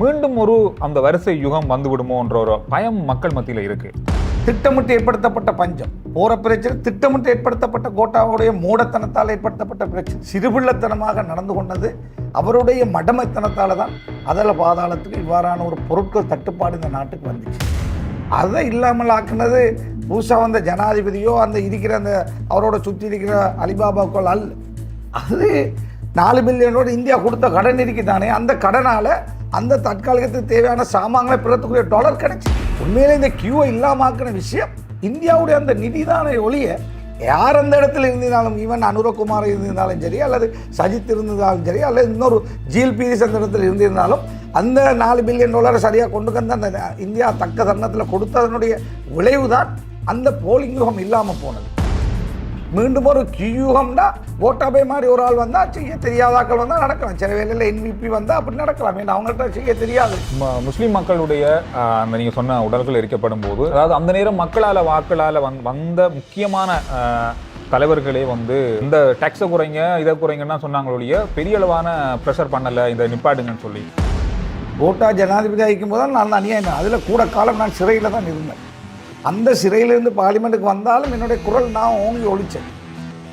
மீண்டும் ஒரு அந்த வரிசை யுகம் வந்துவிடுமோன்ற ஒரு பயம் மக்கள் மத்தியில் இருக்கு. திட்டமிட்டு ஏற்படுத்தப்பட்ட பஞ்சம். போற பிரச்சனை திட்டமிட்டு ஏற்படுத்தப்பட்ட கோட்டாவுடைய மூடத்தனத்தால் ஏற்படுத்தப்பட்ட பிரச்சனை. சிறுபிள்ளத்தனமாக நடந்து கொண்டது அவருடைய மடமைத்தனத்தால தான் அதில் பாதாளத்துக்கு இவ்வாறான ஒரு பொருட்கள் தட்டுப்பாடு இந்த நாட்டுக்கு வந்துச்சு. அதை இல்லாமல் ஆக்குனது புதுசாக வந்த ஜனாதிபதியோ அந்த இருக்கிற அந்த அவரோட சுற்றி இருக்கிற அலிபாபாக்கள் அல்ல. அது நாலு பில்லியனோட இந்தியா கொடுத்த கடன் இருக்குதானே அந்த கடனால் அந்த தற்காலிகத்துக்கு தேவையான சாமான்களை பிறத்துக்குரிய டாலர் கிடைச்சி. உண்மையிலே இந்த கியூவை இல்லாமாக்கின விஷயம் இந்தியாவுடைய அந்த நிதிதான ஒளிய யார் அந்த இடத்துல இருந்திருந்தாலும் ஈவன் அனுரகுமார் இருந்திருந்தாலும் சரி அல்லது சஜித் இருந்திருந்தாலும் சரி அல்லது இன்னொரு ஜிஎல் பீரிஸ் அந்த இடத்துல இருந்திருந்தாலும் அந்த நாலு பில்லியன் டாலரை சரியாக கொண்டு வந்து அந்த இந்தியா தக்க தருணத்தில் கொடுத்ததனுடைய விளைவு தான் அந்த போலிங் யூகம் இல்லாமல் போனது. மீண்டும் ஒரு கியூகம்னா கோட்டாபே மாதிரி ஒரு ஆள் வந்தால் செய்ய தெரியாதாக்கள் வந்தால் நடக்கலாம். சில வேலையில் என்விபி வந்தால் அப்படி நடக்கலாம். ஏன்னா அவங்கள்ட்ட செய்ய தெரியாது. முஸ்லிம் மக்களுடைய அந்த நீங்க சொன்ன உடல்கள் எரிக்கப்படும் போது அதாவது அந்த நேரம் மக்களால வாக்களால வந் வந்த முக்கியமான தலைவர்களே வந்து இந்த டேக்ஸை குறைங்க இதை குறைங்கன்னா சொன்னாங்க ஒழிய பெரிய அளவான ப்ரெஷர் பண்ணல இந்த நிப்பாட்டுங்கன்னு சொல்லி. கோட்டா ஜனாதிபதி ஆகிக்கும் போது நான் அநியாயம் அதில் கூட காலம் நான் சிறையில் தான் இருந்தேன். அந்த சிறையிலிருந்து பார்லிமெண்ட்டுக்கு வந்தாலும் என்னுடைய குரல் நான் ஓங்கி ஒழிச்சேன்.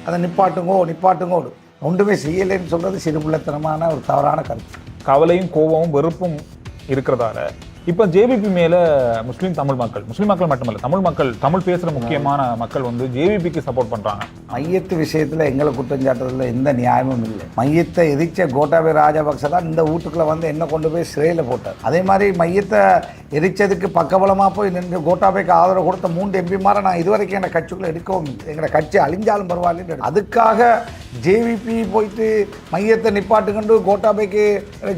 அதை நிப்பாட்டுங்கோ நிப்பாட்டுங்கோ ஒன்றுமே செய்யலைன்னு சொல்கிறது சிறுபிள்ளைத்தனமான ஒரு தவறான கருத்து. கவலையும் கோபமும் வெறுப்பும் இருக்கிறதால இப்போ ஜேவிபி மேலே முஸ்லீம் தமிழ் மக்கள் முஸ்லீம் மக்கள் மட்டுமல்ல தமிழ் மக்கள் தமிழ் பேசுகிற முக்கியமான மக்கள் வந்து ஜேவிபிக்கு சப்போர்ட் பண்ணுறாங்க மையத்து விஷயத்தில் எங்களை குற்றம் சாட்டுறதுல எந்த நியாயமும் இல்லை. மையத்தை எதிர்த்த கோட்டாபய ராஜபக்ச தான் இந்த வீட்டுக்குள்ளே வந்து என்ன கொண்டு போய் சிறையில் போட்டார். அதே மாதிரி மையத்தை எரிச்சதுக்கு பக்கபலமாக போய் நின்று கோட்டாபைக்கு ஆதரவு கொடுத்த மூன்று எம்பிமாரை நான் இதுவரைக்கும் எங்கள் கட்சிக்குள்ளே எடுக்கவும் எங்களை கட்சி அழிஞ்சாலும் பரவாயில்லைன்னு அதுக்காக ஜேவிபி போயிட்டு மையத்தை நிப்பாட்டுக்கொண்டு கோட்டாபைக்கு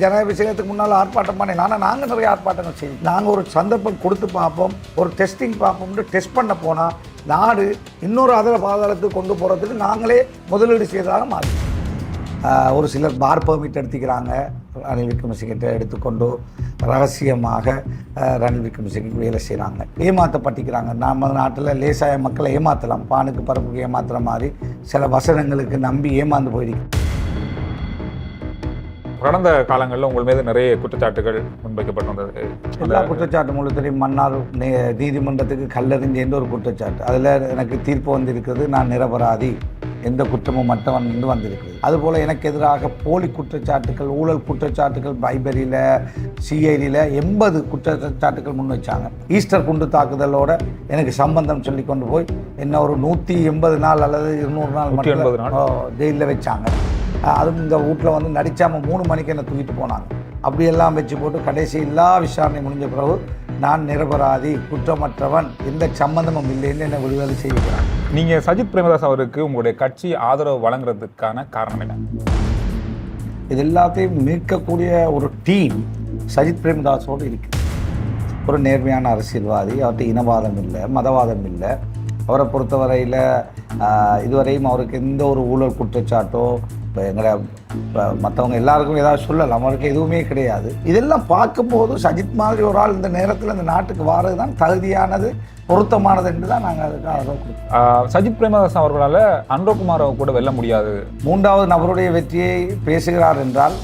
ஜனாபிஷேகத்துக்கு முன்னால் ஆர்ப்பாட்டம் பண்ணேன். ஆனால் நாங்கள் நிறைய ஆர்ப்பாட்டங்கள் சரி நாங்கள் ஒரு சந்தர்ப்பம் கொடுத்து பார்ப்போம் ஒரு டெஸ்டிங் பார்ப்போம்னு டெஸ்ட் பண்ண போனால் நாடு இன்னொரு அதர பாதாளத்துக்கு கொண்டு போகிறதுக்கு நாங்களே முதலீடு செய்ததாக மாறி. ஒரு சிலர் பார் பர்மிட் எடுத்துக்கிறாங்க ரணில் விக்ரமசிங்கிட்ட எடுத்துக்கொண்டு ரகசியமாக ரணில் விக்ரமசிங்க வேலை செய்கிறாங்க ஏமாற்றப்பட்டிக்கிறாங்க நம்ம நாட்டில் லேசாய மக்களை ஏமாற்றலாம் பானுக்கு பரப்புக்கு ஏமாத்துற மாதிரி சில வசனங்களுக்கு நம்பி ஏமாந்து போயிருக்கு கடந்த காலங்களில் உங்கள் மீது நிறைய குற்றச்சாட்டுகள் முன்வைக்கப்பட்டு வந்தது. எல்லா குற்றச்சாட்டு முழுத்தையும் மன்னார் நீ நீதிமன்றத்துக்கு கல்லறிஞ்சேன்ற ஒரு குற்றச்சாட்டு. அதில் எனக்கு தீர்ப்பு வந்திருக்கிறது நான் நிரபராதி. எந்த குற்றமும் மற்றவன் என்று வந்திருக்கிறது. அதுபோல் எனக்கு எதிராக போலி குற்றச்சாட்டுகள் ஊழல் குற்றச்சாட்டுகள் பைபரியில் சிஐடியில் எண்பது குற்றச்சாட்டுகள் முன் வச்சாங்க. ஈஸ்டர் குண்டு தாக்குதலோட எனக்கு சம்பந்தம் சொல்லி கொண்டு போய் என்ன ஒரு நூற்றி எண்பது நாள் அல்லது இருநூறு நாள் 180 நாள். மட்டும் ஜெயிலில் வச்சாங்க. அதுவும் இந்த வீட்டில் வந்து நடிச்சாம மூணு மணிக்கு என்னை தூக்கிட்டு போனாங்க. அப்படியெல்லாம் வச்சு போட்டு கடைசி எல்லா விசாரணை முடிஞ்ச பிறகு நான் நிரபராதி குற்றமற்றவன் எந்த சம்பந்தமும் இல்லைன்னு என்னை விடுதலை செய்கிறாங்க நீங்கள் சஜித் பிரேமதாஸ் அவருக்கு உங்களுடைய கட்சி ஆதரவு வழங்குறதுக்கான காரணம் என்ன? இது எல்லாத்தையும் மீட்கக்கூடிய ஒரு டீம் சஜித் பிரேமதாஸோடு இருக்கு. ஒரு நேர்மையான அரசியல்வாதி அவர்கிட்ட இனவாதம் இல்லை மதவாதம் இல்லை. அவரை பொறுத்தவரையில் இதுவரையும் அவருக்கு எந்த ஒரு ஊழல் குற்றச்சாட்டோ இப்போ எங்களை மற்றவங்க எல்லாருக்கும் ஏதாவது சொல்லலாம். அவருக்கு எதுவுமே கிடையாது. இதெல்லாம் பார்க்கும்போது சஜித் மாதிரி ஒரு ஆள் இந்த நேரத்தில் இந்த நாட்டுக்கு வாரது தான் தகுதியானது பொருத்தமானது என்று தான் நாங்கள் அதுக்கு ஆதரவு கொடுத்தோம் சஜித் பிரேமதாஸ் அவர்களால அன்ரோகுமாரை கூட வெல்ல முடியாது. மூன்றாவது நபருடைய வெற்றியை பேசுகிறார் என்றால்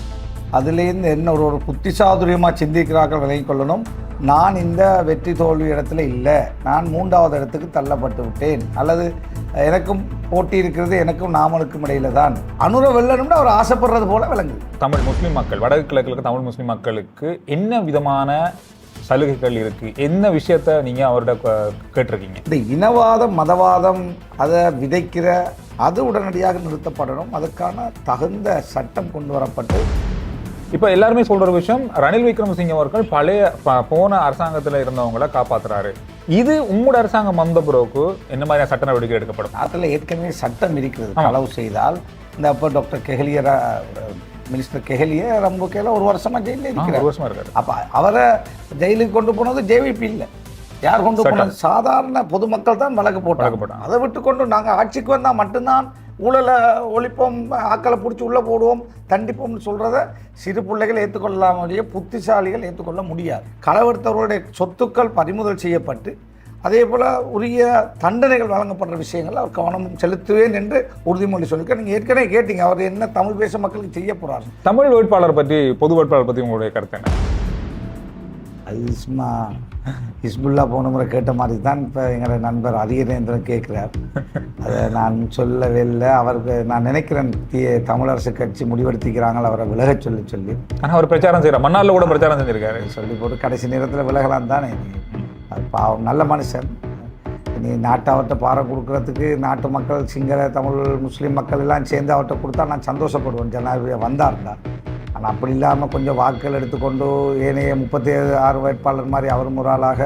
அதிலேருந்து என்ன ஒரு ஒரு புத்திசாதுரியமாக சிந்திக்கிறார்கள் விலகிக் கொள்ளணும். நான் இந்த வெற்றி தோல்வி இடத்துல இல்லை. நான் மூன்றாவது இடத்துக்கு தள்ளப்பட்டு விட்டேன். அல்லது எனக்கும் போட்டி இருக்கிறது எனக்கும் நாமலுக்கும் இடையில தான். அனுர வெல்லணும்னு அவர் ஆசைப்படுறது போல விளங்குது. தமிழ் முஸ்லிம் மக்கள் வடக்கு கிழக்குல இருக்க தமிழ் முஸ்லிம் மக்களுக்கு என்ன விதமான சலுகைகள் இருக்கு? என்ன விஷயத்த நீங்க அவர்கிட்ட கேட்டிருக்கீங்க? இந்த இனவாதம் மதவாதம் அதை விதைக்கிற அது உடனடியாக நிறுத்தப்படணும். அதுக்கான தகுந்த சட்டம் கொண்டு வரப்பட்டு இப்ப எல்லாருமே சொல்ற விஷயம் ரணில் விக்ரமசிங்க அவர்கள் பழைய போன அரசாங்கத்துல இருந்தவங்கள காப்பாத்துறாரு. இது உங்களோட அரசாங்கம் வந்த பிறகு என்ன மாதிரியான சட்ட நடவடிக்கை எடுக்கப்படும்? நாட்டில் ஏற்கனவே சட்டம் இருக்கிறது. களவு செய்தால் இந்த அப்போ டாக்டர் கெஹலியரா மினிஸ்டர் கெஹலிய ரம்புக்கையில் ஒரு வருஷமா ஜெயிலில் இருக்கிறார். ஒரு வருஷமா இருக்காரு. அப்போ அவரை ஜெயிலுக்கு கொண்டு போனது ஜேவிபி இல்லை. யார் கொண்டு போனது? சாதாரண பொதுமக்கள் தான் வழக்கு போட்டாங்க. அதை விட்டு கொண்டு நாங்கள் ஆட்சிக்கு வந்தால் மட்டும்தான் ஊழலை ஒழிப்போம் ஆக்களை பிடிச்சி உள்ளே போடுவோம் தண்டிப்போம்னு சொல்கிறத சிறு பிள்ளைகள் ஏற்றுக்கொள்ளலாம் ஒழிய புத்திசாலிகள் ஏற்றுக்கொள்ள முடியாது. களவெடுத்தவர்களுடைய சொத்துக்கள் பறிமுதல் செய்யப்பட்டு அதே போல் உரிய தண்டனைகள் வழங்கப்படுற விஷயங்கள் அவர் கவனம் செலுத்துவேன் என்று உறுதிமொழி சொல்லிக்க நீங்கள் ஏற்கனவே கேட்டீங்க அவர் என்ன தமிழ் பேச மக்களுக்கு செய்ய போகிறாரு தமிழ் வேட்பாளர் பற்றி பொது வேட்பாளர் பற்றி உங்களுடைய கருத்து என்ன? அது சும்மா ஹிஸ்புல்லா போன முறை கேட்ட மாதிரி தான் இப்போ எங்களோட நண்பர் அதிகரேந்திரன் கேட்குறார். அதை நான் சொல்லவே இல்லை. அவருக்கு நான் நினைக்கிறேன் தமிழரசு கட்சி முடிவெடுத்திக்கிறாங்க அவரை விலகச் சொல்லி சொல்லி. ஆனா அவர் பிரச்சாரம் செய்யறார். மன்னார்ல கூட பிரச்சாரம் செஞ்சிருக்காரு. சொல்லி போட்டு கடைசி நேரத்தில் விலகலாம் தானே அது பாவம் நல்ல மனுஷன். நீ நாட்டை அவர்கிட்ட பாறை கொடுக்கறதுக்கு நாட்டு மக்கள் சிங்கள தமிழ் முஸ்லீம் மக்கள் எல்லாம் சேர்ந்து அவர்கிட்ட கொடுத்தா நான் சந்தோஷப்படுவேன். ஜனாதிபதி வந்தார்னா ஆனால் அப்படி இல்லாமல் கொஞ்சம் வாக்குகள் எடுத்துக்கொண்டு ஏனைய முப்பத்தி ஏழு ஆறு வேட்பாளர் மாதிரி அவரும் ஒரு ஆளாக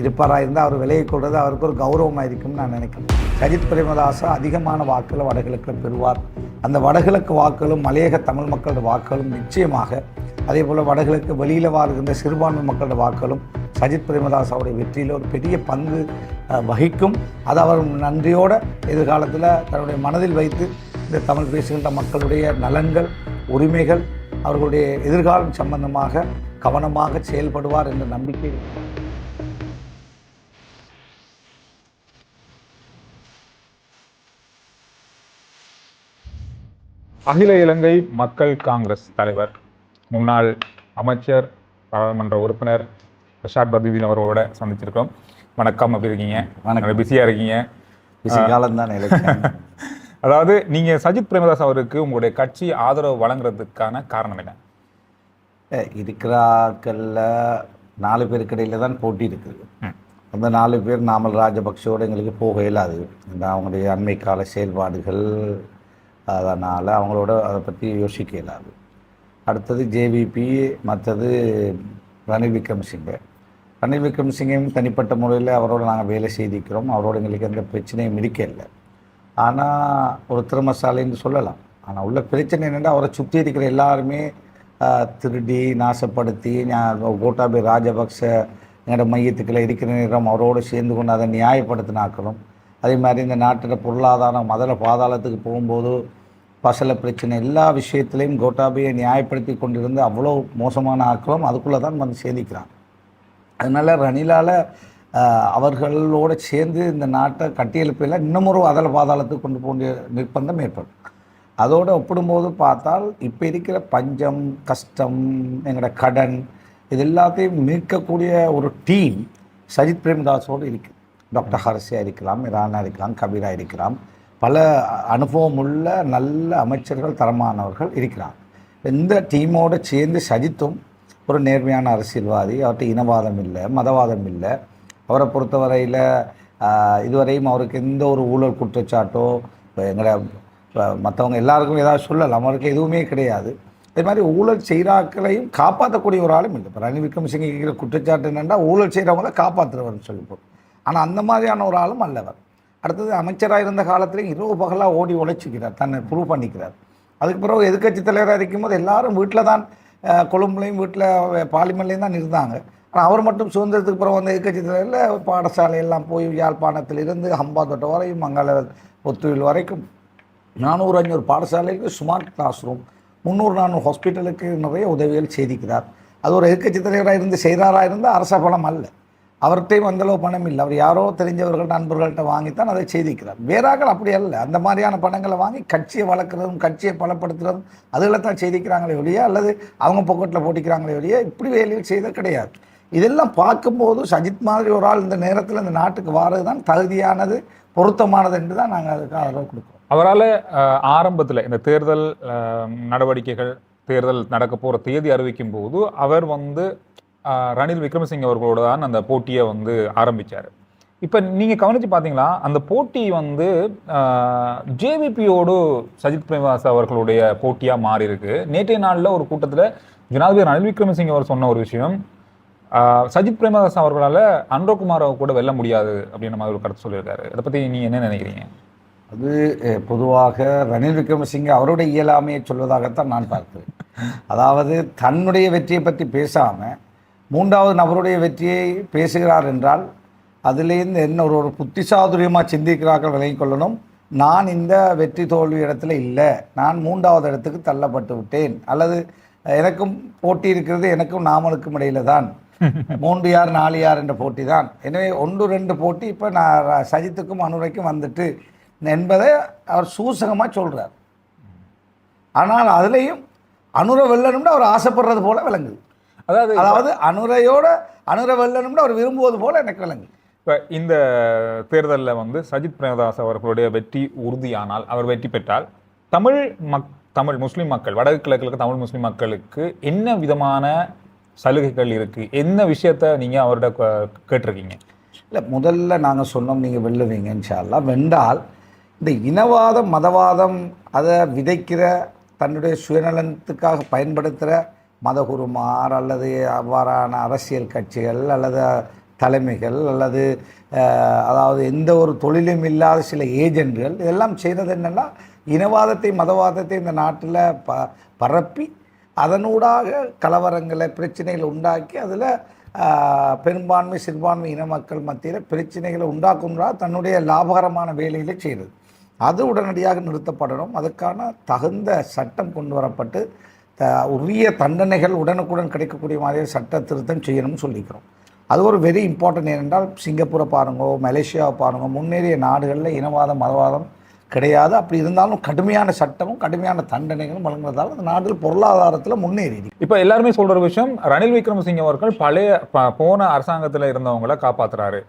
இருப்பாராக இருந்தால் அவர் விலகிக் கொள்வது அவருக்கு ஒரு கௌரவமாக இருக்கும்னு நான் நினைக்கிறேன். சஜித் பிரேமதாசா அதிகமான வாக்குகளை வடகிழக்கில் பெறுவார். அந்த வடகிழக்கு வாக்குகளும் மலையக தமிழ் மக்களோட வாக்குகளும் நிச்சயமாக அதே போல் வடகிழக்கு வெளியில் வாழ்கின்ற சிறுபான்மை மக்களோட வாக்குகளும் சஜித் பிரேமதாசாவுடைய வெற்றியில் ஒரு பெரிய பங்கு வகிக்கும். அது அவர் நன்றியோட எதிர்காலத்தில் தன்னுடைய மனதில் வைத்து இந்த தமிழ் பேசுகின்ற மக்களுடைய நலன்கள் உரிமைகள் அவர்களுடைய எதிர்காலம் சம்பந்தமாக கவனமாக செயல்படுவார் என்ற நம்பிக்கை. அகில இலங்கை மக்கள் காங்கிரஸ் தலைவர் முன்னாள் அமைச்சர் பாராளுமன்ற உறுப்பினர் பிரசாத் பர்தீன் அவர்களோட சந்திச்சிருக்கோம் வணக்கம் எப்படி இருக்கீங்க? வணக்கம். பிஸியாக இருக்கீங்க? பிசி காலம் தான் அதாவது நீங்க சஜித் பிரேமதாஸ் அவருக்கு உங்களுடைய கட்சி ஆதரவு வழங்குறதுக்கான காரணம் என்ன? இருக்கிறாக்கள்ல நாலு பேருக்கு இடையில தான் போட்டி இருக்குது. அந்த நாலு பேர் நாமல் ராஜபக்ஷோடு எங்களுக்கு போக இயலாது இந்த அவங்களுடைய அண்மை கால செயல்பாடுகள் அதனால் அவங்களோட அதை பற்றி யோசிக்க இயலாது அடுத்தது ஜேவிபி மற்றது ரணில் விக்ரமசிங்கே. ரணில் விக்ரமசிங்கையும் தனிப்பட்ட முறையில் அவரோட நாங்கள் வேலை செய்திருக்கிறோம். அவரோட எங்களுக்கு எந்த பிரச்சனையும் இருக்க இல்லை. ஆனால் ஒரு திறமசாலைன்னு சொல்லலாம். ஆனால் உள்ள பிரச்சனை என்னென்னா அவரை சுற்றி இருக்கிற எல்லாருமே திருடி நாசப்படுத்தி கோட்டாபி ராஜபக்ச எங்களோட மையத்துக்குள்ள இருக்கிற நேரம் அவரோடு சேர்ந்து கொண்டு அதை நியாயப்படுத்தினாக்களும் அதே மாதிரி இந்த நாட்டோட பொருளாதாரம் முதல்ல பாதாளத்துக்கு போகும்போது பசல பிரச்சனை எல்லா விஷயத்திலையும் கோட்டாபியை நியாயப்படுத்தி கொண்டிருந்து அவ்வளோ மோசமான ஆக்களும் அதுக்குள்ளே தான் வந்து சேர்ந்திக்கிறான் அதனால் ரணிலால் அவர்களோட சேர்ந்து இந்த நாட்டை கட்டியெழுப்பையில் இன்னமொரு ஒரு அதல பாதாளத்துக்கு கொண்டு போக நிர்பந்தம் ஏற்படும். அதோடு ஒப்பிடும்போது பார்த்தால் இப்போ இருக்கிற பஞ்சம் கஷ்டம் எங்களோட கடன் இது எல்லாத்தையும் மீட்கக்கூடிய ஒரு டீம் சஜித் பிரேமதாஸோடு இருக்குது டாக்டர் ஹர்ஷியா இருக்கலாம் இரானா இருக்கலாம் கபீரா இருக்கலாம். பல அனுபவம் உள்ள நல்ல அமைச்சர்கள் தரமானவர்கள் இருக்கிறார் இந்த டீமோடு சேர்ந்து சஜித்தும் ஒரு நேர்மையான அரசியல்வாதி அவர்கிட்ட இனவாதம் இல்லை மதவாதம் இல்லை. அவரை பொறுத்தவரையில் இதுவரையும் அவருக்கு எந்த ஒரு ஊழல் குற்றச்சாட்டோ எங்களை மற்றவங்க எல்லாருக்கும் ஏதாவது சொல்லலாம். அவருக்கு எதுவுமே கிடையாது. அதே மாதிரி ஊழல் செய்கிறாக்களையும் காப்பாற்றக்கூடிய ஒரு ஆளும் இல்லை. இப்போ ரணில் விக்ரமசிங்க இருக்கிற குற்றச்சாட்டு என்னென்னா ஊழல் செய்கிறவங்கள காப்பாற்றுறவர்னு சொல்லிப்போம் ஆனால் அந்த மாதிரியான ஒரு ஆளும் அல்லவர். அடுத்தது அமைச்சராக இருந்த காலத்துலேயும் இரவு பகலாக ஓடி உழைச்சிக்கிறார். தன்னை ப்ரூவ் பண்ணிக்கிறார். அதுக்கு பிறகு எதிர்க்கட்சி தலைவராக இருக்கும்போது எல்லாரும் வீட்டில் தான் கொழும்புலையும் வீட்டில் பார்லிமெண்ட்லேயும் தான் இருந்தாங்க. ஆனால் அவர் மட்டும் சுதந்திரத்துக்கு பிறகு வந்த எதிர்க்கட்சி தலைவரில் பாடசாலை எல்லாம் போய் யாழ்ப்பாணத்திலிருந்து ஹம்பாந்தோட்டை வரையும் மங்கள ஒத்துழில் வரைக்கும் நானூறு அஞ்சூறு பாடசாலைக்கு ஸ்மார்ட் கிளாஸ் ரூம் முந்நூறு நானூறு ஹாஸ்பிட்டலுக்கு நிறைய உதவிகள் செய்திக்கிறார் அது ஒரு எதிர்க்கட்சி தலைவராக இருந்து செய்கிறாராக இருந்தால் அரச பணம் அல்ல. அவர்கிட்டையும் அந்தளவு பணம் இல்லை. அவர் யாரோ தெரிஞ்சவர்கள் நண்பர்கள்ட்ட வாங்கித்தான் அதை செய்திக்கிறார் வேறாக்கள் அப்படி அல்ல. அந்த மாதிரியான பணங்களை வாங்கி கட்சியை வளர்க்குறதும் கட்சியை பலப்படுத்துறதும் அதில் தான் செய்திக்கிறாங்களே ஒழிய அல்லது அவங்க பொக்கெட்டில் போட்டிக்கிறாங்களே ஒழிய இப்படி வேலையில் செய்த கிடையாது. இதெல்லாம் பார்க்கும்போது சஜித் மாதிரி ஒரு ஆள் இந்த நேரத்தில் இந்த நாட்டுக்கு வாரது தான் தகுதியானது பொருத்தமானது என்று தான் நாங்கள் அதுக்கு ஆதரவு கொடுக்குறோம். அவரால் ஆரம்பத்தில் இந்த தேர்தல் நடவடிக்கைகள் தேர்தல் நடக்க போகிற தேதி அறிவிக்கும் போது அவர் வந்து ரணில் விக்ரமசிங்க அவர்களோட தான் அந்த போட்டியை வந்து ஆரம்பிச்சார். இப்போ நீங்கள் கவனித்து பார்த்தீங்களா அந்த போட்டி வந்து ஜேவிபியோடு சஜித் பிரேமதாஸ் அவர்களுடைய போட்டியாக மாறி இருக்கு நேற்றைய நாளில் ஒரு கூட்டத்தில் ஜனாதிபதி ரணில் விக்ரமசிங்க அவர் சொன்ன ஒரு விஷயம் சஜித் பிரேமதாஸ் அவர்களால் அன்ரோகுமாரை கூட வெல்ல முடியாது அப்படின்ற மாதிரி ஒரு கருத்து சொல்லியிருக்காரு. அதை பற்றி நீங்கள் என்ன நினைக்கிறீங்க? அது பொதுவாக ரணில் விக்ரமசிங்க அவருடைய இயலாமையை சொல்வதாகத்தான் நான் பார்க்கிறேன். அதாவது தன்னுடைய வெற்றியை பற்றி பேசாமல் மூன்றாவது நபருடைய வெற்றியை பேசுகிறார் என்றால் அதிலேருந்து என்ன ஒரு ஒரு புத்திசாதுரியமாக சிந்திக்கிறார்கள் விலகிக் கொள்ளணும். நான் இந்த வெற்றி தோல்வி இடத்துல இல்லை. நான் மூன்றாவது இடத்துக்கு தள்ளப்பட்டு விட்டேன். அல்லது எனக்கும் போட்டி இருக்கிறது எனக்கும் நாமலுக்கும் இடையில தான். மூன்று யார் நாலு யார் என்ற போட்டி தான். எனவே ஒன்று ரெண்டு போட்டி இப்போ நான் சஜித்துக்கும் அனுரைக்கும் வந்துட்டு என்பதை அவர் சூசகமாக சொல்கிறார் ஆனால் அதுலேயும் அனுரை வெல்லணும்னு அவர் ஆசைப்படுறது போல விளங்குது. அதாவது அதாவது அனுரையோட அனுர வெல்லணும்னு அவர் விரும்புவது போல எனக்கு விளங்கு இப்ப இந்த தேர்தலில் வந்து சஜித் பிரேமதாஸ் அவர்களுடைய வெற்றி உறுதியானால் அவர் வெற்றி பெற்றால் தமிழ் மக் தமிழ் முஸ்லிம் மக்கள் இருக்க தமிழ் முஸ்லிம் மக்களுக்கு என்ன விதமான சலுகைகள் இருக்குது என்ன விஷயத்த நீங்கள் அவர்கிட்ட கேட்டிருக்கீங்க? இல்லை முதல்ல நாங்கள் சொன்னோம் நீங்கள் வெல்லுவீங்க இன்ஷால்லா வென்றால் இந்த இனவாதம் மதவாதம் அதை விதைக்கிற தன்னுடைய சுயநலத்துக்காக பயன்படுத்துகிற மதகுருமார் அல்லது அவ்வாறான அரசியல் கட்சிகள் அல்லது தலைமைகள் அல்லது அதாவது எந்த ஒரு தொழிலும் இல்லாத சில ஏஜென்ட்கள் இதெல்லாம் செய்கிறது என்னென்னா இனவாதத்தை மதவாதத்தை இந்த நாட்டில் ப பரப்பி அதனூடாக கலவரங்களை பிரச்சனைகளை உண்டாக்கி அதில் பெரும்பான்மை சிறுபான்மை இன மக்கள் மத்தியில் பிரச்சனைகளை உண்டாக்கும்னா தன்னுடைய லாபகரமான வேலையில் செய்கிறது அது உடனடியாக நிறுத்தப்படணும். அதுக்கான தகுந்த சட்டம் கொண்டு வரப்பட்டு த உரிய தண்டனைகள் உடனுக்குடன் கிடைக்கக்கூடிய மாதிரி சட்ட திருத்தம் செய்யணும்னு சொல்லிக்கிறோம். அது ஒரு வெரி இம்பார்ட்டன்ட் ஏனென்றால் சிங்கப்பூரை பாருங்கோ மலேசியாவை பாருங்க முன்னேறிய நாடுகளில் இனவாதம் மதவாதம் கிடையாது. அப்படி இருந்தாலும் கடுமையான சட்டமும் கடுமையான தண்டனைகளும் வழங்குறதால அந்த நாடுகள் பொருளாதாரத்தில் முன்னேறி. இப்ப எல்லாருமே சொல்ற ஒரு விஷயம் ரணில் விக்ரமசிங்க அவர்கள் பழைய போன அரசாங்கத்துல இருந்தவங்களை காப்பாத்துறாரு.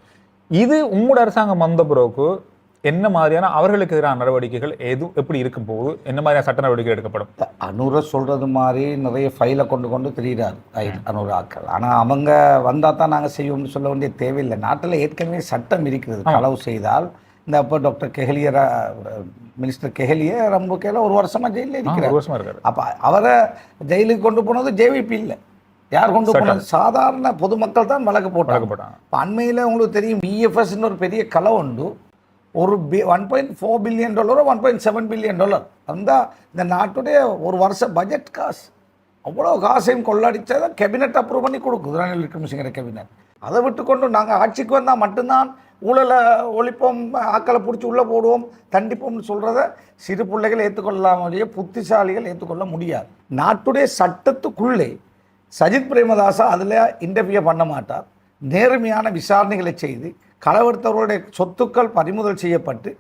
இது உங்களோட அரசாங்கம் வந்த பிறகு என்ன மாதிரியான அவர்களுக்கு எதிரான நடவடிக்கைகள் எது எப்படி இருக்கும் போது என்ன மாதிரியான சட்ட நடவடிக்கை எடுக்கப்படும்? அனுரை சொல்கிறது மாதிரி நிறைய ஃபைலை கொண்டு கொண்டு தெரியுறாரு. அனுர ஆக்கள் ஆனால் அவங்க வந்தால் தான் நாங்கள் செய்வோம்னு சொல்ல வேண்டிய தேவையில்லை. நாட்டில் ஏற்கனவே சட்டம் இருக்கிறது. களவு செய்தால் இந்த அப்போ டாக்டர் கெஹலியரா மினிஸ்டர் கெஹலிய ரம்புக்கையில் ஒரு வருஷமாக ஜெயிலில் ஆ, இருக்கிறார் ஒரு வருஷமா இருக்காரு. அப்போ அவரை ஜெயிலுக்கு கொண்டு போனது ஜேவிபி இல்லை. யார் கொண்டு போனது? சாதாரண பொதுமக்கள் தான் வழக்கு போட்டாங்க. இப்போ அண்மையில் உங்களுக்கு தெரியும் பிஎஃப்எஸ்ன்னு ஒரு பெரிய கலை உண்டு. ஒரு பி one point four billion டாலரோ one point seven billion dollar அந்த இந்த நாட்டுடைய ஒரு வருஷ பட்ஜெட் காசு. அவ்வளோ காசையும் கொள்ளடிச்சதை கேபினெட் அப்ரூவ் பண்ணி கொடுக்குது. ரணில் விக்ரமசிங்கர கேபினெட் அதை விட்டு கொண்டு நாங்கள் ஆட்சிக்கு வந்தால் மட்டும்தான் ஊழலை ஒழிப்போம் ஆக்களை பிடிச்சி உள்ளே போடுவோம் தண்டிப்போம்னு சொல்கிறத சிறு பிள்ளைகள் ஏற்றுக்கொள்ளாமலேயே புத்திசாலிகள் ஏற்றுக்கொள்ள முடியாது. நாட்டுடைய சட்டத்துக்குள்ளே சஜித் பிரேமதாசா அதில் இன்டர்வியூ பண்ண மாட்டார். நேர்மையான விசாரணைகளை செய்து களவெடுத்தவர்களுடைய சொத்துக்கள் பறிமுதல் செய்யப்பட்டு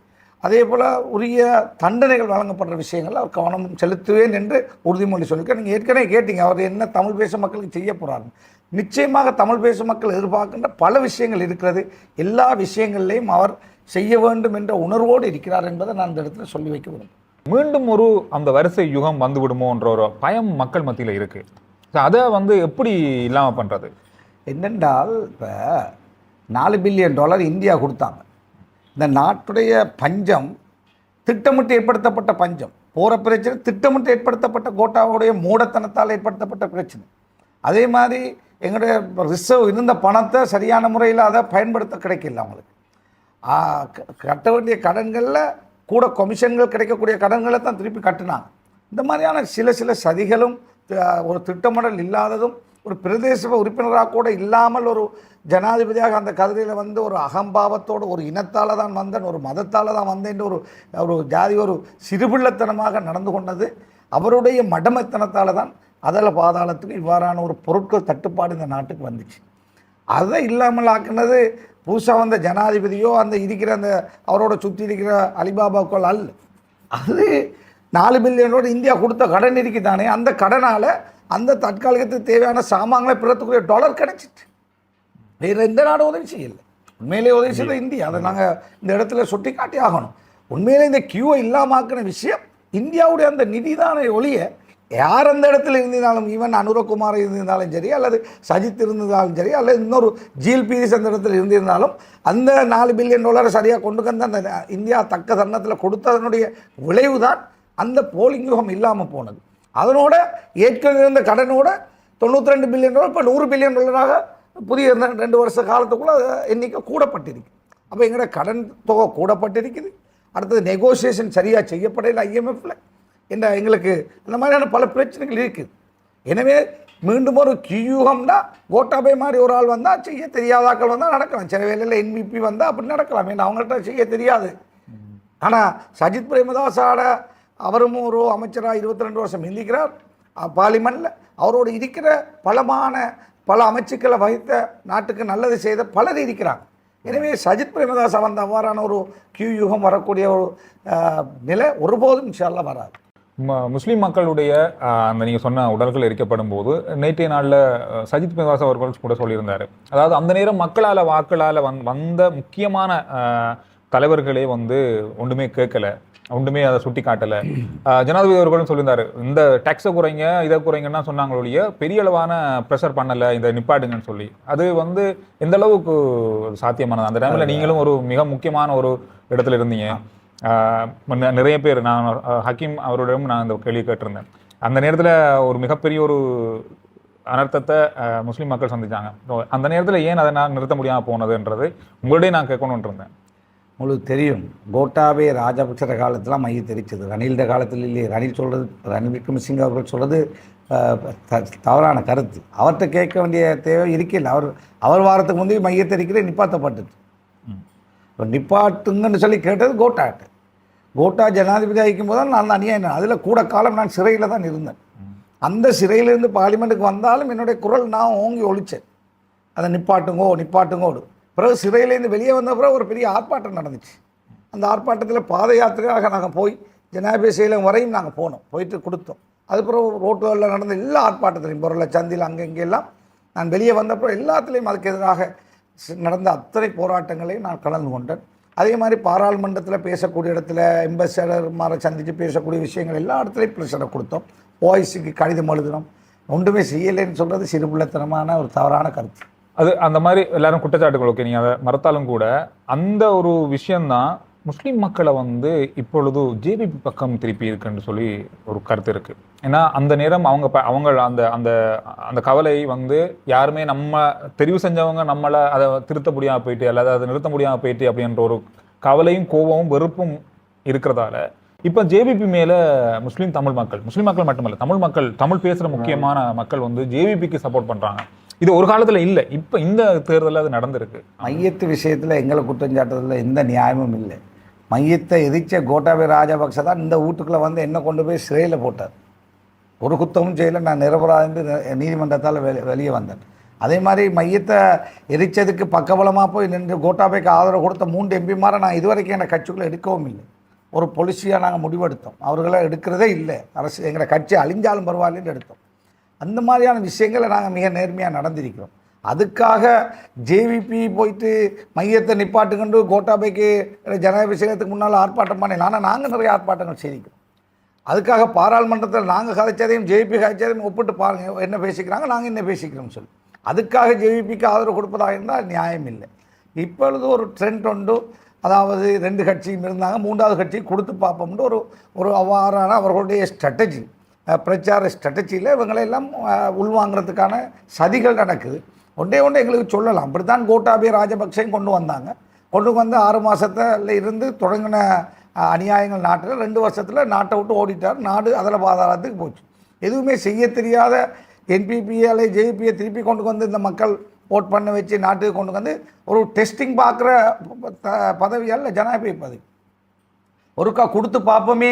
அதே போல் உரிய தண்டனைகள் வழங்கப்படுற விஷயங்கள் அவர் கவனம் செலுத்துவேன் என்று உறுதிமொழி சொல்லியிருக்கார். நீங்கள் ஏற்கனவே கேட்டீங்க அவர் என்ன தமிழ் பேச மக்களுக்கு செய்ய போகிறாருன்னு நிச்சயமாக தமிழ் பேசும் மக்கள் எதிர்பார்க்கின்ற பல விஷயங்கள் இருக்கிறது. எல்லா விஷயங்கள்லையும் அவர் செய்ய வேண்டும் என்ற உணர்வோடு இருக்கிறார் என்பதை நான் இந்த இடத்துல சொல்லி வைக்க விரும்புகிறேன். மீண்டும் ஒரு அந்த வரிசை யுகம் வந்து விடுமோன்ற ஒரு பயம் மக்கள் மத்தியில இருக்கு. So, அதை வந்து எப்படி இல்லாம பண்றது? என்னென்றால் இப்போ நாலு பில்லியன் டாலர் இந்தியா கொடுத்தாங்க. இந்த நாட்டுடைய பஞ்சம் திட்டமிட்டு ஏற்படுத்தப்பட்ட பஞ்சம். போகிற பிரச்சனை திட்டமிட்டு ஏற்படுத்தப்பட்ட கோட்டாவுடைய மூடத்தனத்தால் ஏற்படுத்தப்பட்ட பிரச்சனை. அதே மாதிரி எங்களுடைய ரிசர்வ் இருந்த பணத்தை சரியான முறையில் அதை பயன்படுத்த கிடைக்கல அவங்களுக்கு. கட்ட வேண்டிய கடன்களில் கூட கொமிஷன்கள் கிடைக்கக்கூடிய கடன்களை தான் திருப்பி கட்டினாங்க. இந்த மாதிரியான சில சில சதிகளும் ஒரு திட்டமிடல் இல்லாததும் ஒரு பிரதேச உறுப்பினராக கூட இல்லாமல் ஒரு ஜனாதிபதியாக அந்த கதிரையில் வந்து ஒரு அகம்பாவத்தோடு ஒரு இனத்தால் தான் வந்தேன் ஒரு மதத்தால் தான் வந்தேன் ஒரு ஒரு ஜாதி ஒரு சிறுபிள்ளத்தனமாக நடந்து கொண்டது அவருடைய மடமைத்தனத்தால் தான் அதல பாதாளத்துக்கு இவ்வாறான ஒரு பொருட்கள் தட்டுப்பாடு இந்த நாட்டுக்கு வந்துச்சு. அதை இல்லாமல் ஆக்குனது புதுசாக வந்த ஜனாதிபதியோ அந்த இருக்கிற அந்த அவரோட சுற்றி இருக்கிற அலிபாபாக்கள் அல்ல. அது நாலு பில்லியனோட இந்தியா கொடுத்த கடன் இருக்குதானே அந்த கடனால் அந்த தற்காலிகத்துக்கு தேவையான சாமான்களை பிறத்துக்குரிய டாலர் கிடைச்சிட்டு. வேறு எந்த நாடும் உதவி செய்யலை. உண்மையிலே உதவி செய்த இந்தியா. அதை நாங்கள் இந்த இடத்துல சுட்டி காட்டி ஆகணும். உண்மையிலே இந்த கியூவை இல்லாமாக்கின விஷயம் இந்தியாவுடைய அந்த நிதிதான ஒளிய யார் அந்த இடத்துல இருந்திருந்தாலும் ஈவன் அனுரகுமார் இருந்திருந்தாலும் சரி அல்லது சஜித் இருந்திருந்தாலும் சரி அல்லது இன்னொரு ஜீல் பீரிஸ் அந்த இடத்துல இருந்திருந்தாலும் அந்த நாலு பில்லியன் டாலரை சரியாக கொண்டு வந்து அந்த இந்தியா தக்க தருணத்தில் கொடுத்ததனுடைய விளைவு தான் அந்த போலிங் யூகம் இல்லாமல் போனது. அதனோட ஏற்கனவே இருந்த கடனோட தொண்ணூற்றி ரெண்டு பில்லியன் டாலர் இப்போ நூறு பில்லியன் டாலராக புதிய ரெண்டு- ரெண்டு வருஷ காலத்துக்குள்ளே அது எண்ணிக்கை கூடப்பட்டிருக்கு. அப்போ எங்களோட கடன் தொகை கூடப்பட்டிருக்குது. அடுத்தது நெகோசியேஷன் சரியாக செய்யப்படலை ஐஎம்எஃப்பில் என்ற எங்களுக்கு இந்த மாதிரியான பல பிரச்சனைகள் இருக்குது எனவே மீண்டும் ஒரு கியூகம்னா கோட்டாபே மாதிரி ஒரு ஆள் வந்தால் செய்ய தெரியாதாக்கள் வந்தால் நடக்கலாம். சில வேலையில் என்பிபி வந்தால் அப்படி நடக்கலாம் ஏன்னா அவங்கள்ட்ட செய்ய தெரியாது. ஆனால் சஜித் பிரேமதாஸாட அவரும் ஒரு அமைச்சராக இருபத்தி ரெண்டு வருஷம் இந்திக்கிறார் பார்லிமெண்ட்டில் அவரோடு இருக்கிற பலமான பல அமைச்சுக்களை வகித்த நாட்டுக்கு நல்லது செய்த பலர் இருக்கிறார் எனவே சஜித் பிரேமதாஸ் வந்த அவ்வாறான ஒரு கியூ யுகம் வரக்கூடிய ஒரு நிலை ஒருபோதும் செல்ல வராது. முஸ்லிம் மக்களுடைய அந்த நீங்க சொன்ன உடல்கள் எரிக்கப்படும் போது நேற்றைய நாள்ல சஜித் பிரகாஷ் அவர்கள் கூட சொல்லியிருந்தாரு. அதாவது அந்த நேரம் மக்களால வாக்களால வந் வந்த முக்கியமான தலைவர்களே வந்து ஒன்றுமே கேட்கல. ஒன்றுமே அதை சுட்டி காட்டல ஜனாதிபதி அவர்களும் சொல்லியிருந்தாரு இந்த டேக்ஸை குறைங்க இதை குறைங்கன்னா சொன்னாங்க ஒழிய பெரிய அளவான ப்ரெஷர் பண்ணல இந்த நிப்பாட்டுங்கன்னு சொல்லி. அது வந்து எந்த அளவுக்கு சாத்தியமானது? அந்த டைம்ல நீங்களும் ஒரு மிக முக்கியமான ஒரு இடத்துல இருந்தீங்க. நிறைய பேர் நான் ஹக்கீம் அவரிடம் நான் இந்த கேள்வி கேட்டிருந்தேன். அந்த நேரத்தில் ஒரு மிகப்பெரிய ஒரு அனர்த்தத்தை முஸ்லிம் மக்கள் சந்திச்சாங்க. அந்த நேரத்தில் ஏன் அதை நான் நிறுத்த முடியாமல் போனதுன்றது உங்களுடைய நான் கேட்கணும்னு இருந்தேன். உங்களுக்கு தெரியும் கோட்டாபே ராஜபக்சர காலத்தில் மைய தெரிச்சது. ரணில்ட காலத்தில் இல்லையே ரணில் சொல்கிறது ரணில் விக்ரமசிங்க அவர்கள் சொல்கிறது தவறான கருத்து. அவர்கிட்ட கேட்க வேண்டிய தேவை இருக்கில்ல. அவர் அவர் வாரத்துக்கு முந்தைய மைய தெரிக்கிற நிப்பாத்தப்பட்டது இப்போ நிப்பாட்டுங்கன்னு சொல்லி கேட்டது கோட்டாட்ட. கோட்டா ஜனாதிபதி இருக்கும்போது தான் நான் அநியாயம் அதில் கூட காலம் நான் சிறையில் தான் இருந்தேன். அந்த சிறையிலேருந்து பார்லிமெண்ட்டுக்கு வந்தாலும் என்னுடைய குரல் நான் ஓங்கி ஒழிச்சேன். அதை நிப்பாட்டுங்கோ நிப்பாட்டுங்கோடு. பிறகு சிறையிலேருந்து வெளியே வந்த பிறகு ஒரு பெரிய ஆர்ப்பாட்டம் நடந்துச்சு. அந்த ஆர்ப்பாட்டத்தில் பாத யாத்திரையாக நாங்கள் போய் ஜனாதிபதி செயலம் வரையும் நாங்கள் போனோம். போயிட்டு கொடுத்தோம். அதுக்கப்புறம் ரோட்டுகளில் நடந்த எல்லா ஆர்ப்பாட்டத்திலையும் பொருளை சந்தில் அங்கே இங்கெல்லாம் நான் வெளியே வந்தப்போ எல்லாத்துலேயும் அதுக்கு எதிராக நடந்த அத்தனை போராட்டங்களையும் நான் கலந்து கொண்டேன். அதே மாதிரி பாராளுமன்றத்தில் பேசக்கூடிய இடத்துல எம்பசடர்மாரை சந்தித்து பேசக்கூடிய விஷயங்கள் எல்லா இடத்துலையும் ப்ரெஷரை கொடுத்தோம். ஓய்ஸுக்கு கடிதம் எழுதினோம் ஒன்றுமே செய்யலைன்னு சொல்கிறது சிறுபுள்ளத்தனமான ஒரு தவறான கருத்து. அது அந்த மாதிரி எல்லாரும் குற்றச்சாட்டுகள் ஓகே நீங்கள் அதை மறுத்தாலும் கூட அந்த ஒரு விஷயந்தான் முஸ்லிம் மக்களை வந்து இப்பொழுது ஜேபிபி பக்கம் திருப்பி இருக்குன்னு சொல்லி ஒரு கருத்து இருக்கு. ஏன்னா அந்த நேரம் அவங்க ப- அவங்க அந்த அந்த அந்த கவலை வந்து யாருமே நம்ம தெரிவு செஞ்சவங்க நம்மளை அதை திருத்த முடியாம போயிட்டு அல்லது அதை நிறுத்த முடியாம போயிட்டு அப்படின்ற ஒரு கவலையும் கோபமும் வெறுப்பும் இருக்கிறதால இப்போ ஜேவிபி மேல முஸ்லீம் தமிழ் மக்கள் முஸ்லீம் மக்கள் மட்டுமல்ல தமிழ் மக்கள் தமிழ் பேசுற முக்கியமான மக்கள் வந்து ஜேவிபிக்கு சப்போர்ட் பண்றாங்க. இது ஒரு காலத்துல இல்ல. இப்ப இந்த தேர்தலில் அது நடந்திருக்கு. மையத்து விஷயத்தில் எங்களை குற்றம் சாட்டுறதுல எந்த நியாயமும் இல்லை. மையத்தை எதிர்த்த கோட்டாபய ராஜபக்ச தான் இந்த வீட்டுக்குள்ளே வந்து என்ன கொண்டு போய் சிறையில் போட்டார். ஒரு குத்தமும் செய்யலை. நான் நிரபராதி நீதிமன்றத்தால் வெளி வெளியே வந்தேன். அதே மாதிரி மையத்தை எரிச்சதுக்கு பக்கபலமாக போய் நின்று கோட்டாபைக்கு ஆதரவு கொடுத்த மூன்று எம்பிமாரை நான் இதுவரைக்கும் எங்கள் கட்சிக்குள்ளே எடுக்கவும் இல்லை. ஒரு பொலிசியாக நாங்கள் முடிவெடுத்தோம். அவர்களை எடுக்கிறதே இல்லை. அரசு எங்களை கட்சி அழிஞ்சாலும் பரவாயில்லன்னு எடுத்தோம். அந்த மாதிரியான விஷயங்களை நாங்கள் மிக நேர்மையாக நடந்திருக்கிறோம். அதுக்காக ஜேவிபி போயிட்டு மையத்தை நிப்பாட்டுக்கொண்டு கோட்டாபைக்கு ஜனாபிஷேகத்துக்கு முன்னால் ஆர்ப்பாட்டம் பண்ணல ஆனால் நாங்கள் நிறைய ஆர்ப்பாட்டங்கள் செய்திக்கிறோம் அதுக்காக பாராளுமன்றத்தில் நாங்கள் கதைச்சதையும் ஜேபி கதைச்சதையும் ஒப்பிட்டு பாருங்கள் என்ன பேசிக்கிறாங்க நாங்கள் என்ன பேசிக்கிறோம்னு சொல்லி. அதுக்காக ஜேவிபிக்கு ஆதரவு கொடுப்பதாக இருந்தால் நியாயம் இல்லை. இப்பொழுது ஒரு ட்ரெண்ட் உண்டு. அதாவது ரெண்டு கட்சியும் இருந்தாங்க மூன்றாவது கட்சி கொடுத்து பார்ப்போம்னு ஒரு ஒரு அவ்வாறான அவர்களுடைய ஸ்ட்ராட்டஜி பிரச்சார ஸ்ட்ராட்டஜியில் இவங்களெல்லாம் அஹ், உள்வாங்கிறதுக்கான சதிகள் நடக்குது. ஒன்றே ஒன்று எங்களுக்கு சொல்லலாம். அப்படித்தான் கோட்டாபய ராஜபக்சேயும் கொண்டு வந்தாங்க. கொண்டு வந்து ஆறு மாதத்துல இருந்து தொடங்கின அநியாயங்கள் நாட்டில் ரெண்டு வருஷத்தில் நாட்டை விட்டு ஓடிட்டார். நாடு அதில் பாதாளத்துக்கு போச்சு. எதுவுமே செய்ய தெரியாத என்பிபியால் ஜேபியை திருப்பி கொண்டு வந்து இந்த மக்கள் ஓட் பண்ண வச்சு நாட்டுக்கு கொண்டு வந்து ஒரு டெஸ்டிங் பார்க்குற பதவியால் ஜனாதிபதி பதவி. ஒருக்கா கொடுத்து பார்ப்போமே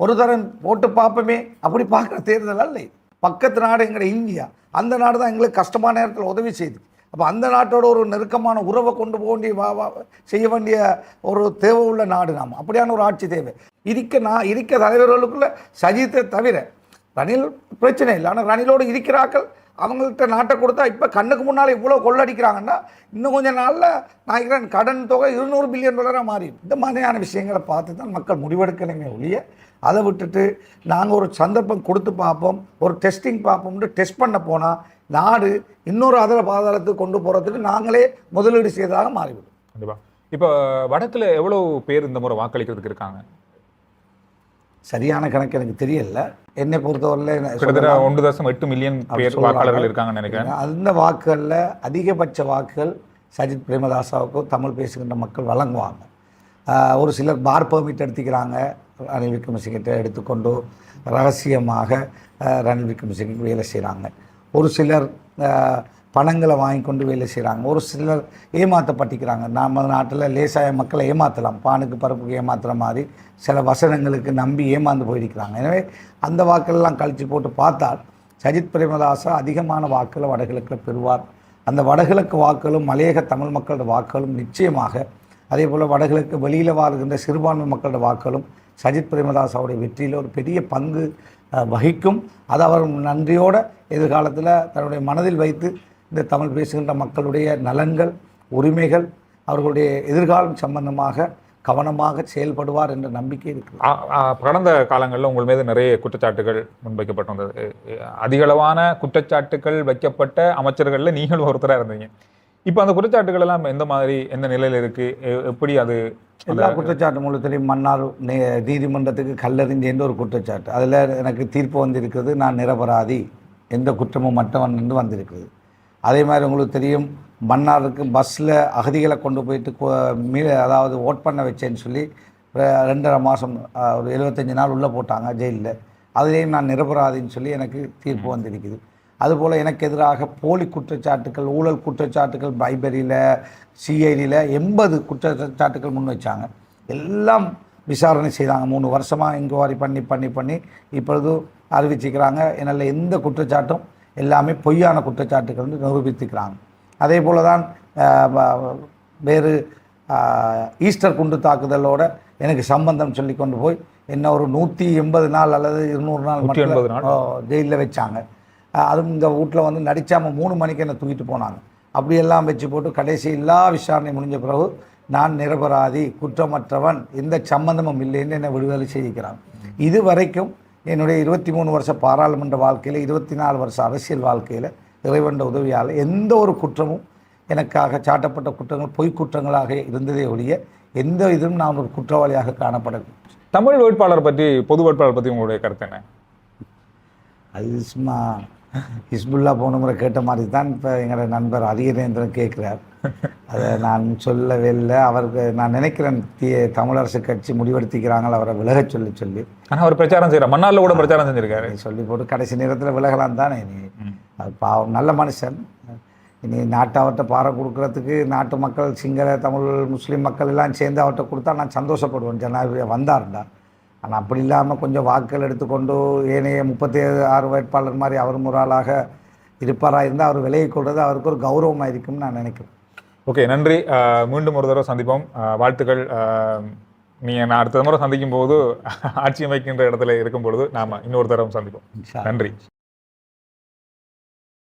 ஒரு தரம் போட்டு பார்ப்போமே அப்படி பார்க்குற தேர்தல் அல்ல பக்கத்து நாடு எங்களுடைய இந்தியா. அந்த நாடு தான் எங்களுக்கு கஷ்டமான நேரத்தில் உதவி செய்து. அப்போ அந்த நாட்டோட ஒரு நெருக்கமான உறவை கொண்டு போக வேண்டிய வா வா செய்ய வேண்டிய ஒரு தேவை உள்ள நாடு நாம். அப்படியான ஒரு ஆட்சி தேவை. இருக்க நான் இருக்க தலைவர்களுக்குள்ள சஜித்தை தவிர ரணில் பிரச்சனை இல்லை. ஆனால் ரணிலோடு இருக்கிறாக்கள் அவங்கள்ட்ட நாட்டை கொடுத்தா இப்போ கண்ணுக்கு முன்னால் இவ்வளோ கொள்ளடிக்கிறாங்கன்னா இன்னும் கொஞ்சம் நாளில் நான் கடன் தொகை இருநூறு பில்லியன் டாலராக மாறி இந்த மாதிரியான விஷயங்களை பார்த்து தான் மக்கள் முடிவெடுக்கணுமே ஒழிய அதை விட்டுட்டு நாங்கள் ஒரு சந்தர்ப்பம் கொடுத்து பார்ப்போம் ஒரு டெஸ்டிங் பார்ப்போம்னு டெஸ்ட் பண்ண போனால் நாடு இன்னொரு அதர பாதாளத்துக்கு கொண்டு போகிறதுக்கு நாங்களே முதலீடு செய்ததாக மாறிவிடும். கண்டிப்பா. இப்போ வடக்குல எவ்வளவு பேர் இந்த முறை வாக்களிக்கிறதுக்கு இருக்காங்க? சரியான கணக்கு எனக்கு தெரியல. என்னை பொறுத்தவரையில் கிட்டத்தட்ட ஒன்று தசம் எட்டு மில்லியன் பேர். வாக்காளர்கள் இருக்காங்கன்னு நினைக்கிறேன். அந்த வாக்குகளில் அதிகபட்ச வாக்குகள் சஜித் பிரேமதாசாவுக்கும் தமிழ் பேசுகின்ற மக்கள் வழங்குவாங்க. ஒரு சிலர் பார் பெர்மிட் எடுத்துக்கிறாங்க. ரணில் விக்ரமசிங்கிட்ட எடுத்துக்கொண்டு ரகசியமாக ரணில் விக்ரமசிங்க வேலை செய்கிறாங்க ஒரு சிலர் பணங்களை வாங்கி கொண்டு வேலை செய்கிறாங்க ஒரு சிலர் ஏமாற்றப்பட்டிக்கிறாங்க நம்ம நாட்டில் லேசாய மக்களை ஏமாற்றலாம் பானுக்கு பருப்புக்கு ஏமாத்துகிற மாதிரி சில வசனங்களுக்கு நம்பி ஏமாந்து போயிருக்கிறாங்க. எனவே அந்த வாக்கெல்லாம் கழித்து போட்டு பார்த்தால் சஜித் பிரேமதாசா அதிகமான வாக்குகளை வடகிழக்கில் பெறுவார். அந்த வடகிழக்கு வாக்குகளும் மலையக தமிழ் மக்களோட வாக்குகளும் நிச்சயமாக அதே போல் வடகிழக்கு வெளியில் வாழ்கின்ற சிறுபான்மை மக்களோட வாக்குகளும் சஜித் பிரேமதாஸ் அவருடைய வெற்றியில் ஒரு பெரிய பங்கு வகிக்கும். அது அவர் நன்றியோட எதிர்காலத்தில் தன்னுடைய மனதில் வைத்து இந்த தமிழ் பேசுகின்ற மக்களுடைய நலன்கள் உரிமைகள் அவர்களுடைய எதிர்காலம் சம்பந்தமாக கவனமாக செயல்படுவார் என்ற நம்பிக்கை இருக்கிறது. கடந்த காலங்களில் உங்கள் மீது நிறைய குற்றச்சாட்டுகள் முன்வைக்கப்பட்டிருந்தது அதிகளவான குற்றச்சாட்டுகள் வைக்கப்பட்ட அமைச்சர்களில் நீங்கள் ஒருத்தராக இருந்தீங்க. இப்போ அந்த குற்றச்சாட்டுகள் எல்லாம் எந்த மாதிரி எந்த நிலையில் இருக்கு? எ- எப்படி அது எல்லா குற்றச்சாட்டு மூலத்திலையும் மன்னார் நே- நீதிமன்றத்துக்கு கல்லறிஞ்சேன்ற ஒரு குற்றச்சாட்டு? அதில் எனக்கு தீர்ப்பு வந்திருக்கிறது நான் நிரபராதி. எந்த குற்றமும் மற்றவன் என்று வந்திருக்குது அதே மாதிரி உங்களுக்கு தெரியும் மன்னாருக்கு பஸ்ஸில் அகதிகளை கொண்டு போயிட்டு மீ அதாவது ஓட் பண்ண வச்சேன்னு சொல்லி ரெண்டரை மாதம் ஒரு எழுபத்தஞ்சு நாள் உள்ளே போட்டாங்க ஜெயிலில். அதுலேயும் நான் நிரபராதின்னு சொல்லி எனக்கு தீர்ப்பு வந்திருக்குது. அதுபோல் எனக்கு எதிராக போலி குற்றச்சாட்டுகள் ஊழல் குற்றச்சாட்டுகள் பைபரியில் சிஐடியில் எண்பது குற்றச்சாட்டுகள் முன் வச்சாங்க. எல்லாம் விசாரணை செய்தாங்க. மூணு வருஷமாக இன்குவாரி பண்ணி பண்ணி பண்ணி இப்பொழுது அறிவிச்சுக்கிறாங்க. என்னால் எந்த குற்றச்சாட்டும் எல்லாமே பொய்யான குற்றச்சாட்டுகள் வந்து நிரூபித்துக்கிறாங்க. அதே போல் தான் வேறு ஈஸ்டர் குண்டு தாக்குதலோட எனக்கு சம்பந்தம் சொல்லி கொண்டு போய் என்ன ஒரு நூற்றி எண்பது நாள் அல்லது இருநூறு நாள் 180 நாள். ஜெயிலில் வச்சாங்க. அதுவும் இந்த வீட்டில் வந்து நடிச்சாமல் மூணு மணிக்கு என்னை தூக்கிட்டு போனாங்க. அப்படியெல்லாம் வச்சு போட்டு கடைசி எல்லா விசாரணை முடிஞ்ச பிறகு நான் நிரபராதி குற்றமற்றவன் எந்த சம்பந்தமும் இல்லைன்னு என்னை விடுதலை செய்திக்கிறாங்க இது வரைக்கும் என்னுடைய இருபத்தி மூணு வருஷ பாராளுமன்ற வாழ்க்கையில் இருபத்தி நாலு வருஷ அரசியல் வாழ்க்கையில் இறைவண்ட உதவியால் எந்த ஒரு குற்றமும் எனக்காக சாட்டப்பட்ட குற்றங்கள் பொய் குற்றங்களாக இருந்ததே ஒழிய எந்த இதுவும் நான் ஒரு குற்றவாளியாக காணப்படவில்லை. தமிழ் வேட்பாளர் பற்றி பொது வேட்பாளர் பற்றி உங்களுடைய கருத்து என்ன? அது சும்மா ஹிஸ்புல்லா போன முறை கேட்ட மாதிரி தான் இப்போ எங்களோட நண்பர் அதிகரேந்திரன் கேட்குறார் அதை நான் சொல்லவே இல்லை. அவருக்கு நான் நினைக்கிறேன் தி- தமிழரசு கட்சி முடிவெடுத்திக்கிறாங்களா அவரை விலகச் சொல்லி சொல்லி. ஆனா அவர் பிரச்சாரம் செய்யறார் மன்னார்ல கூட பிரச்சாரம் செஞ்சிருக்காரு. சொல்லி போட்டு கடைசி நேரத்தில் விலகலாம் தானே நீ. அது பாவம் நல்ல மனுஷன். இனி நாட்டை அவர்கிட்ட பாறை கொடுக்கறதுக்கு நாட்டு மக்கள் சிங்கள தமிழ் முஸ்லீம் மக்கள் எல்லாம் சேர்ந்து அவர்கிட்ட கொடுத்தா நான் சந்தோஷப்படுவேன். ஜனாதிபதி வந்தாருண்டா ஆனால் அப்படி இல்லாமல் கொஞ்சம் வாக்குகள் எடுத்துக்கொண்டு ஏனைய முப்பத்தி ஆறு வேட்பாளர் மாதிரி அவரும் ஒரு ஆளாக இருப்பாராக இருந்தால் அவர் விலகி கொள்வது அவருக்கு ஒரு கௌரவமாக இருக்கும்னு நான் நினைக்கிறேன். ஓகே நன்றி. மீண்டும் ஒரு தடவை சந்திப்போம். வாழ்த்துக்கள். அஹ், நீங்க நான் அடுத்த முறை சந்திக்கும் போது ஆட்சி அமைக்கின்ற இடத்துல இருக்கும் பொழுது நாம இன்னொரு தடவை சந்திப்போம். நன்றி.